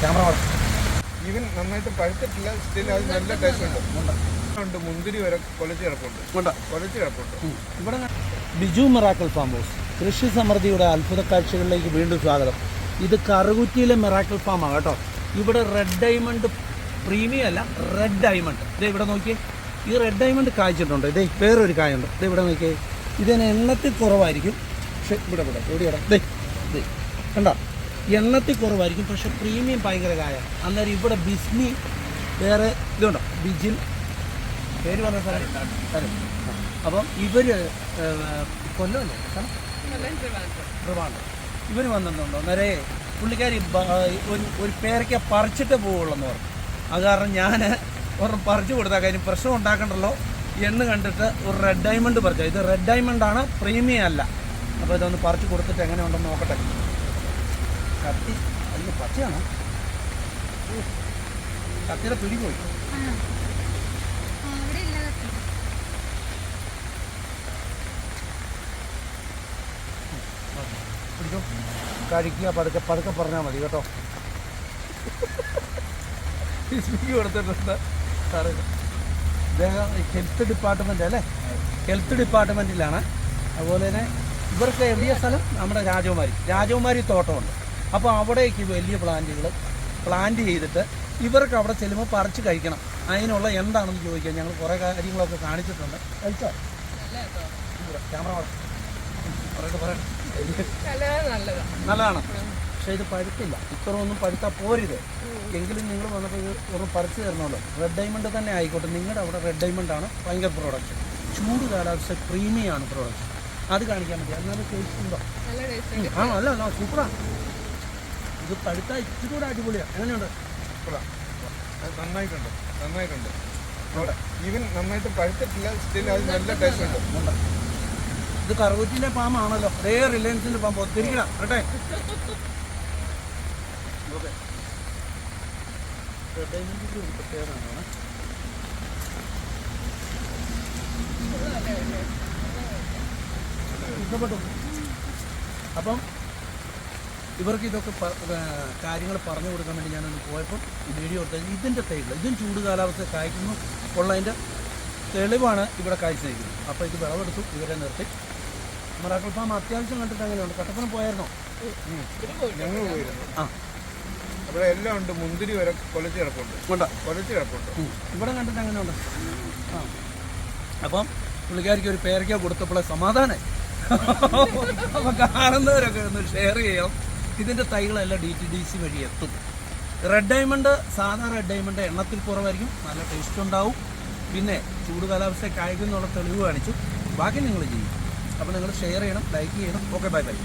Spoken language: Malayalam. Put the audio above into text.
ക്യാമറ ഇവൻ നന്നായിട്ട് പഴുത്തിട്ടില്ല സ്റ്റിൽ അത് നല്ല ടേസ്റ്റ് ഉണ്ട്. ഉണ്ട് മുന്തിരി വരെ കൊലച്ച് കിടപ്പുണ്ട്. കൊലച്ച് കിടപ്പുണ്ട്. ഇവിടെ ബിജു മിറാക്കൽ ഫാം ഹൗസ്. കൃഷി സമൃദ്ധിയുടെ അത്ഭുത കാഴ്ചകളിലേക്ക് വീണ്ടും സ്വാഗതം. ഇത് കറുകുറ്റിയിലെ മിറാക്കൽ ഫാമാണ് കേട്ടോ. ഇവിടെ റെഡ് ഡയമണ്ട് പ്രീമിയം അല്ല റെഡ് ഡയമണ്ട് ഇതേ ഇവിടെ നോക്കിയേ. ഈ റെഡ് ഡയമണ്ട് കായ്ച്ചിട്ടുണ്ട്. ഇതേ വേറൊരു കായുണ്ട്. ഇതേ ഇവിടെ നോക്കിയേ. ഇതിന് എണ്ണത്തിൽ കുറവായിരിക്കും. പക്ഷെ ഇവിടെ ഇവിടെ എവിടെയാണ് ദേ ദേ കണ്ടോ? എണ്ണത്തിൽ കുറവായിരിക്കും. പക്ഷെ പ്രീമിയം ഭയങ്കര കായ. അന്നേരം ഇവിടെ ബിസ്നി വേറെ ഇതുണ്ടോ? ബിജിൽ പേര് പറഞ്ഞ സ്ഥലം. അപ്പം ഇവർ കൊല്ലമല്ലേ? ട്രിവാൻഡ്രം ഇവർ വന്നിട്ടുണ്ടോ? നേരെ പുള്ളിക്കാരി ഒരു ഒരു പേരയ്ക്ക പറിച്ചിട്ട് പോവുള്ളെന്ന് പറഞ്ഞു. അത് കാരണം ഞാൻ ഒരെണ്ണം പറിച്ചു കൊടുത്താൽ കാര്യം പ്രശ്നം ഉണ്ടാക്കണ്ടല്ലോ. എന്ന് കണ്ടിട്ട് ഒരു റെഡ് ഡയമണ്ട് പറിച്ചു. ഇത് റെഡ് ഡയമണ്ട് ആണ് പ്രീമിയം അല്ല. അപ്പോൾ ഇതൊന്ന് പറിച്ചു കൊടുത്തിട്ട് എങ്ങനെ ഉണ്ടെന്ന് നോക്കട്ടെ. കത്തി അതിന് പച്ചയാണോ? കത്തിയുടെ പിടി പോയി. പിടിച്ചോ. കഴിക്കുക പതുക്കെ പതുക്കെ പറഞ്ഞാൽ മതി കേട്ടോ. ഫിസ്ബിക്ക് കൊടുത്തിട്ടുണ്ട്. സാറ് ഇദ്ദേഹം ഹെൽത്ത് ഡിപ്പാർട്ട്മെന്റ് അല്ലേ? ഹെൽത്ത് ഡിപ്പാർട്ട്മെന്റിലാണ് അതുപോലെ തന്നെ ഇവർക്ക് എവിടെയ സ്ഥലം? നമ്മുടെ രാജകുമാരി. രാജകുമാരി തോട്ടമുണ്ട്. അപ്പോൾ അവിടേക്ക് വലിയ പ്ലാന്റുകൾ പ്ലാന്റ് ചെയ്തിട്ട് ഇവർക്ക് അവിടെ ചെല്ലുമ്പോൾ പറിച്ച് കഴിക്കണം. അതിനുള്ള എന്താണെന്ന് ചോദിക്കാം ഞങ്ങൾ കുറേ കാര്യങ്ങളൊക്കെ കാണിച്ചിട്ടുണ്ട്. കഴിച്ചോ? ക്യാമറ നല്ലതാണ്. പക്ഷേ ഇത് പഴുത്തില്ല. ഇത്ര ഒന്നും പഴുത്താൽ പോരുത്. എങ്കിലും നിങ്ങൾ വന്നപ്പോൾ ഇത് ഒന്ന് പറിച്ചു തരണമല്ലോ. റെഡ് ഡയമണ്ട് തന്നെ ആയിക്കോട്ടെ. നിങ്ങളുടെ അവിടെ റെഡ് ഡയമണ്ട് ആണ് ഭയങ്കര പ്രോഡക്റ്റ് ചൂട് കാലാവസ്ഥ ക്രീമിയാണ് പ്രോഡക്റ്റ് അത് കാണിക്കാൻ പറ്റും. എന്നാലും ടേസ്റ്റ് ഉണ്ടോ? ആ അല്ല അല്ല സൂപ്പറാണ് ഇത് പഴുത്താൽ ഇച്ചിരി കൂടെ അടിപൊളിയാണ് എങ്ങനെയുണ്ട്. നന്നായിട്ടുണ്ട്. നന്നായിട്ടുണ്ട്. ഈവൻ നന്നായിട്ട് പഴുത്തിട്ടില്ല സ്റ്റിൽ അത് നല്ല ടേസ്റ്റ് ഉണ്ട്. ഇത് കറുകുറ്റിന്റെ പാമ്പാണല്ലോ അതേ റിലയൻസിന്റെ പാമ്പ് ഒത്തിരിക്കണം കേട്ടെ അപ്പം ഇവർക്ക് ഇതൊക്കെ കാര്യങ്ങൾ പറഞ്ഞു കൊടുക്കാൻ വേണ്ടി ഞാനൊന്ന് പോയപ്പോൾ ഈ വീഡിയോ എടുത്തത് ഇതിന്റെ തൈകൾ ഇതും ചൂട് കാലാവസ്ഥ കായ്ക്കുന്നു ഉള്ളതിന്റെ തെളിവാണ് ഇവിടെ കാഴ്ച നിൽക്കുന്നത് അപ്പോൾ ഇത് വിളവെടുത്തു ഇവരെ നിർത്തി. മറാക്കൾ ഫാം അത്യാവശ്യം കണ്ടിട്ട് അങ്ങനെയുണ്ട്. കട്ടപ്പന പോയായിരുന്നോ? ഞങ്ങൾ പോയിരുന്നു ആ. ഇവിടെ എല്ലാം ഉണ്ട്. മുന്തിരി വരെ കൊലച്ച് കിടപ്പുണ്ട്. ഉണ്ട്. കൊലച്ച് കിടപ്പുണ്ട്. ഇവിടെ കണ്ടിട്ട് അങ്ങനെയുണ്ട്. ആ. അപ്പം പുള്ളിക്കാരിക്ക് ഒരു പേരയ്ക്ക കൊടുത്തപ്പോഴേ സമാധാനം അപ്പം കാണുന്നവരൊക്കെ ഒന്ന് ഷെയർ ചെയ്യണം ഇതിന്റെ തൈകളെല്ലാം ഡി ടി ഡി സി വഴി എത്തും. റെഡ് ഡയമണ്ട് സാധാ റെഡ് ഡയമണ്ട് എണ്ണത്തിൽ കുറവായിരിക്കും. നല്ല ടേസ്റ്റ് ഉണ്ടാവും. പിന്നെ ചൂട് കാലാവസ്ഥ എന്നുള്ള തെളിവ് കാണിച്ചു. ബാക്കി നിങ്ങൾ ചെയ്യും. അപ്പോൾ നിങ്ങൾ ഷെയർ ചെയ്യണം ലൈക്ക് ചെയ്യണം. Okay bye bye